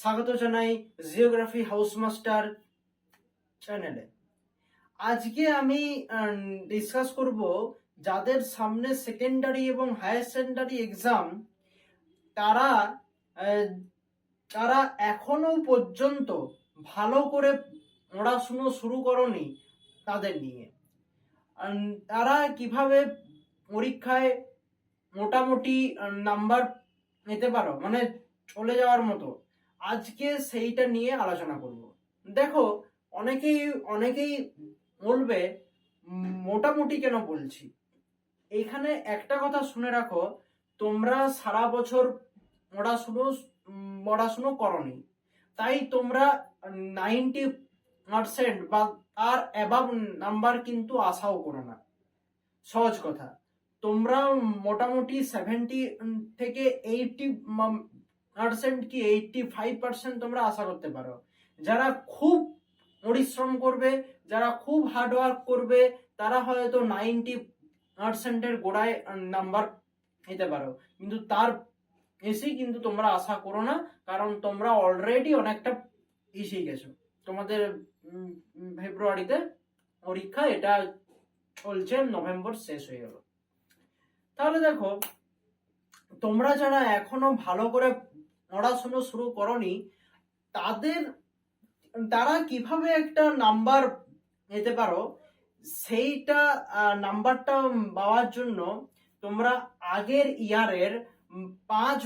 স্বাগত জানাই geography house master চ্যানেলে। আজকে আমি ডিসকাস করব যাদের সামনে সেকেন্ডারি এবং হায়ার সেকেন্ডারি এক্সাম তারা তারা এখনও পর্যন্ত ভালো করে পড়াশুনো শুরু করনি তাদের নিয়ে। তারা কীভাবে পরীক্ষায় মোটামুটি নাম্বার নিতে পারো মানে চলে যাওয়ার মতো। আজকে সেইটা নিয়ে আলোচনা করব। দেখো, অনেকেই অনেকেই বলবে, মোটামুটি কেন বলছি? এখানে একটা কথা শুনে রাখো, তোমরা সারা বছর পড়াশুনো পড়াশুনো করনি। তাই তোমরা নাইনটি পার্সেন্ট বা তার অ্যাবাভ নাম্বার কিন্তু আশাও করো না। সহজ কথা। তোমরা মোটামুটি সেভেন্টি থেকে এইটটি পার্সেন্ট কি এইটটি ফাইভ পার্সেন্ট তোমরা আশা করতে পারো। যারা খুব পরিশ্রম করবে, যারা খুব হার্ডওয়ার্ক করবে, তারা হয়তো নাইনটি পার্সেন্টের গোড়ায় নাম্বার নিতে পারো। কিন্তু তার এসেই কিন্তু তোমরা আশা করো না, কারণ তোমরা অলরেডি অনেকটা এসে গেছো। তোমাদের ফেব্রুয়ারিতে পরীক্ষা, এটা চলছে, নভেম্বর শেষ হয়ে গেল। তাহলে দেখো, তোমরা যারা এখনও ভালো করে পড়াশুনো শুরু করনি, তাদের, তারা কীভাবে একটা নাম্বার নিতে পারো, সেইটা নাম্বারটা পাওয়ার জন্য তোমরা আগের ইয়ারের পাঁচ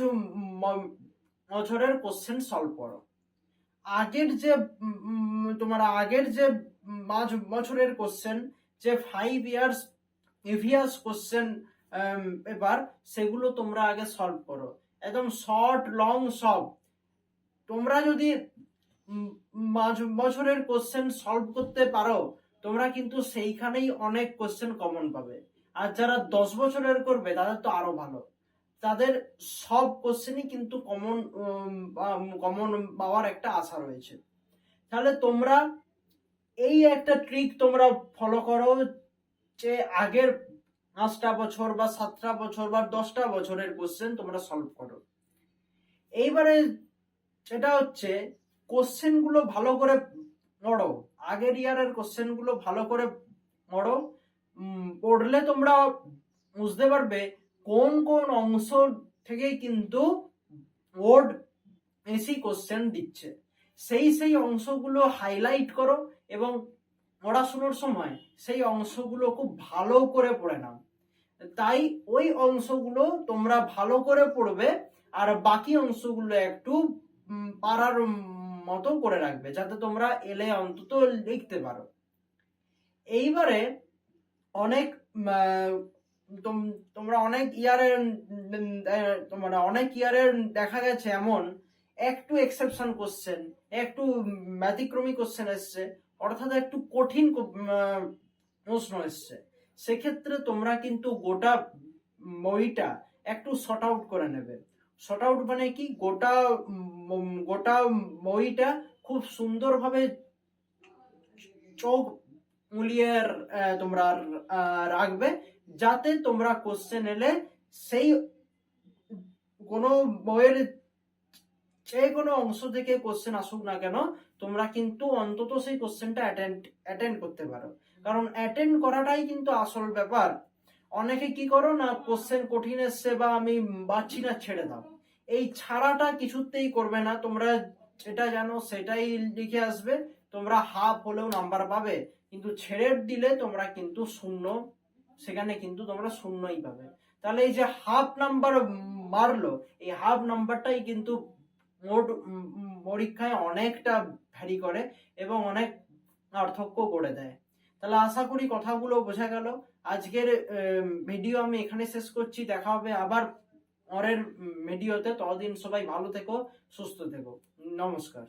বছরের কোশ্চেন সলভ করো। আগের যে তোমার আগের যে পাঁচ বছরের কোশ্চেন যে five years previous question paper সেগুলো তোমরা আগে সলভ করো। একদম শর্ট লং সব। তোমরা যদি বছরের কোশ্চেন সলভ করতে পারো, তোমরা কিন্তু সেইখানেই অনেক কোশ্চেন কমন পাবে। আর যারা দশ বছরের করবে, তাদের তো আরও ভালো। তাদের সব কোশ্চেনই কিন্তু কমন কমন পাওয়ার একটা আশা রয়েছে। তাহলে তোমরা এই একটা ট্রিক তোমরা ফলো করো, যে আগের পাঁচটা বছর বা সাতটা বছর বা দশটা বছরের কোশ্চেন তোমরা সলভ করো। এইবারে সেটা হচ্ছে কোশ্চেনগুলো ভালো করে পড়ো। আগের ইয়ারের কোশ্চেনগুলো ভালো করে পড়ো। পড়লে তোমরা বুঝতে পারবে কোন কোন অংশ থেকে কিন্তু বোর্ড বেশি কোশ্চেন দিচ্ছে। সেই সেই অংশগুলো হাইলাইট করো এবং পড়াশুনোর সময় সেই অংশগুলো খুব ভালো করে পড়ে নাও। তাই ওই অংশগুলো তোমরা ভালো করে পড়বে আর বাকি অংশগুলো একটু পারার মতো করে রাখবে যাতে তোমরা এলে অন্তত লিখতে পারো। এইবারে অনেক তোম- তোমরা অনেক ইয়ারের মানে অনেক ইয়ারের দেখা গেছে এমন, একটু এক্সেপশন কোশ্চেন একটু ব্যতিক্রমী কোশ্চেন এসছে। অর্থাৎ একটু কঠিন প্রশ্ন এসছে। সেক্ষেত্রে তোমরা কিন্তু গোটা বইটা একটু শর্ট আউট করে নেবে। শর্ট আউট মানে কি? গোটা গোটা বইটা খুব সুন্দরভাবে চোখ মুলিয়ে তোমরা রাখবে। যাতে তোমরা কোশ্চেন এলে সেই কোনো বইয়ের যে কোনো অংশ থেকে কোশ্চেন আসুক না কেন তোমরা কিন্তু অন্তত সেই কোশ্চেনটা অ্যাটেন্ড অ্যাটেন্ড করতে পারো। কারণ অ্যাটেন্ড করাটাই কিন্তু আসল ব্যাপার। অনেকে কি করো না কোশ্চেন কঠিন এসছে বা আমি পাচ্ছি না, ছেড়ে দাও। এই ছাড়াটা কিছুতেই করবে না। তোমরা যেটা জানো সেটাই লিখে আসবে। তোমরা হাফ হলেও নাম্বার পাবে। কিন্তু ছেড়ে দিলে তোমরা কিন্তু শূন্য, সেখানে কিন্তু তোমরা শূন্যই পাবে। তাহলে এই যে হাফ নাম্বার মারলো, এই হাফ নাম্বারটাই কিন্তু মোট পরীক্ষায় অনেকটা ভ্যারি করে এবং অনেক পার্থক্য করে দেয়। তাহলে আশা করি কথাগুলো বোঝা গেল। আজকের ভিডিও আমি এখানে শেষ করছি। দেখা হবে আবার পরের ভিডিওতে ততদিন সবাই ভালো থেকো, সুস্থ থেকো। নমস্কার।